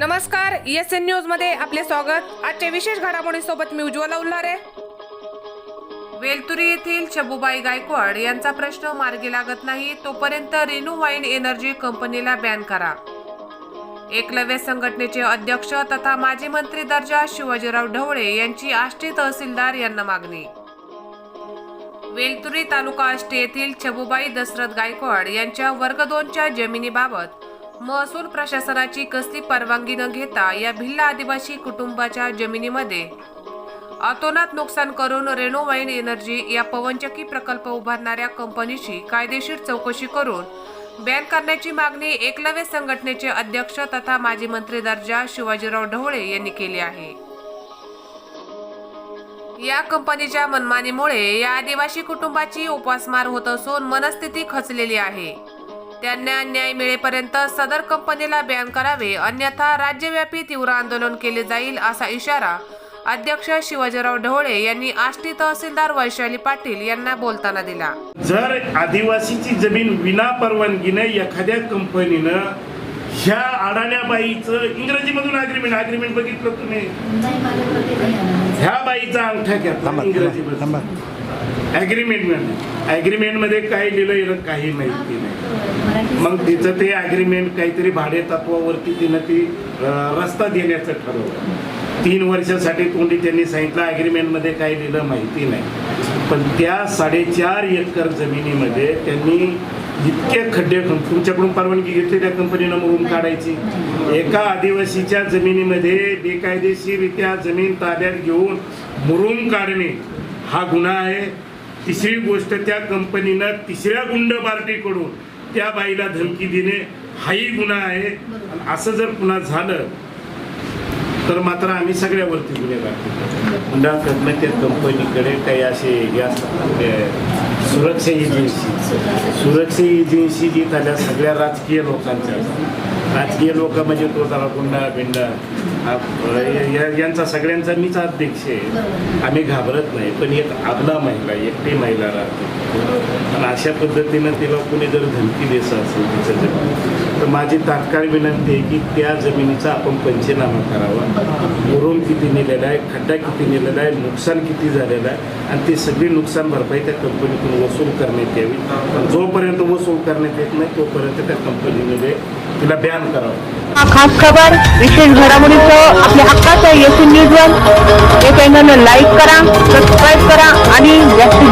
नमस्कार S N न्यूजमध्ये आपले स्वागत. आजच्या विशेष घडामोडी सोबत मी उज्ज्वला उल्हारे. वेलतुरी येथील शबुबाई गायकवाड यांचा प्रश्न मार्गी लागत नाही तोपर्यंत रेणू वाईन एनर्जी कंपनीला बॅन करा. एकलव्य संघटनेचे अध्यक्ष तथा माजी मंत्री दर्जा शिवाजीराव ढवळे यांची आष्टी तहसीलदार यांना मागणी. वेलतुरी तालुका आष्टी येथील छबुबाई दशरथ गायकवाड यांच्या वर्ग दोनच्या जमिनीबाबत महसूल प्रशासनाची कसली परवानगी न घेता या भिल्ल आदिवासी कुटुंबाच्या जमिनीमध्ये अतोनात नुकसान करून रेनोवाईन एनर्जी या पवनचक्की प्रकल्प उभारणाऱ्या कंपनीची कायदेशीर चौकशी करून बॅन करण्याची मागणी एकलव्य संघटनेचे अध्यक्ष तथा माजी मंत्री दर्जा शिवाजीराव ढवळे यांनी केली आहे. या कंपनीच्या मनमानीमुळे या आदिवासी कुटुंबाची उपासमार होत असून मनस्थिती खचलेली आहे. त्यांना न्याय मिळेपर्यंत सदर कंपनीला बॅन करावे अन्यथा राज्यव्यापी तीव्र आंदोलन केले जाईल असा इशारा अध्यक्ष शिवाजीराव ढवळे यांनी आष्टी तहसीलदार वैशाली पाटील यांना बोलताना दिला. जर आदिवासीची जमीन विना परवानगीने एखाद्या कंपनीनं ह्या अडाण्या बाईचं इंग्रजीमधून अग्रीमेंट अग्रीमेंट बघितलं तुम्ही? ह्या बाईचा अंगठा घेतला इंग्रजीमध्ये ॲग्रीमेंट ॲग्रीमेंटमध्ये अग्रीमेंट काय लिहिलं गेलं काही माहिती नाही. मग तिचं ते अग्रीमेंट काहीतरी भाडे तत्वावरती तिनं ती रस्ता देण्याचं ठरवलं. तीन वर्षासाठी तोंडी त्यांनी सांगितलं अग्रीमेंटमध्ये काय लिहिलं माहिती नाही. पण त्या साडेचार एकर जमिनीमध्ये त्यांनी इतके खड्डे खण- तुमच्याकडून परवानगी घेतली त्या कंपनीनं मुरुम काढायची. एका आदिवासीच्या जमिनीमध्ये बेकायदेशीरित्या जमीन ताब्यात घेऊन मुरुम काढणे हा गुन्हा आहे. तिसरी गोष्ट त्या कंपनीनं तिसऱ्या गुंड पार्टीकडून त्या बाईला धमकी देणे हाही गुन्हा आहे. असं जर पुन्हा झालं तर मात्र आम्ही सगळ्यावरती गुन्हे दाखल गुन्हा त्या कंपनीकडे काही असे हे असतात सुरक्षा एजन्सी. सुरक्षा एजन्सी जी झाल्या सगळ्या राजकीय लोकांच्या राजकीय लोक म्हणजे तो जरा गुंडा बिंडा या- या- यांचा सगळ्यांचा मीच अध्यक्ष आहे. आम्ही घाबरत नाही. पण एक आपला महिला एकटी महिला राहते. अशा पद्धतीनं तिला कुणी जर धमकी द्यायचं असेल तिचं तर माझी तात्काळ विनंती आहे की त्या जमिनीचा आपण पंचनामा करावा मुरुम किती नेलेला आहे खड्डा किती नेलेला आहे नुकसान किती झालेलं आहे आणि ती सगळी नुकसान भरपाई त्या कंपनीतून वसूल करण्यात यावी पण जोपर्यंत वसूल करण्यात येत नाही तोपर्यंत त्या कंपनीमध्ये तिला बॅन करावं हा खास खबर विशेष घडामोडीचं आपल्या हक्काचं एस न्यूज वन लाईक करा सबस्क्राईब करा आणि जास्तीत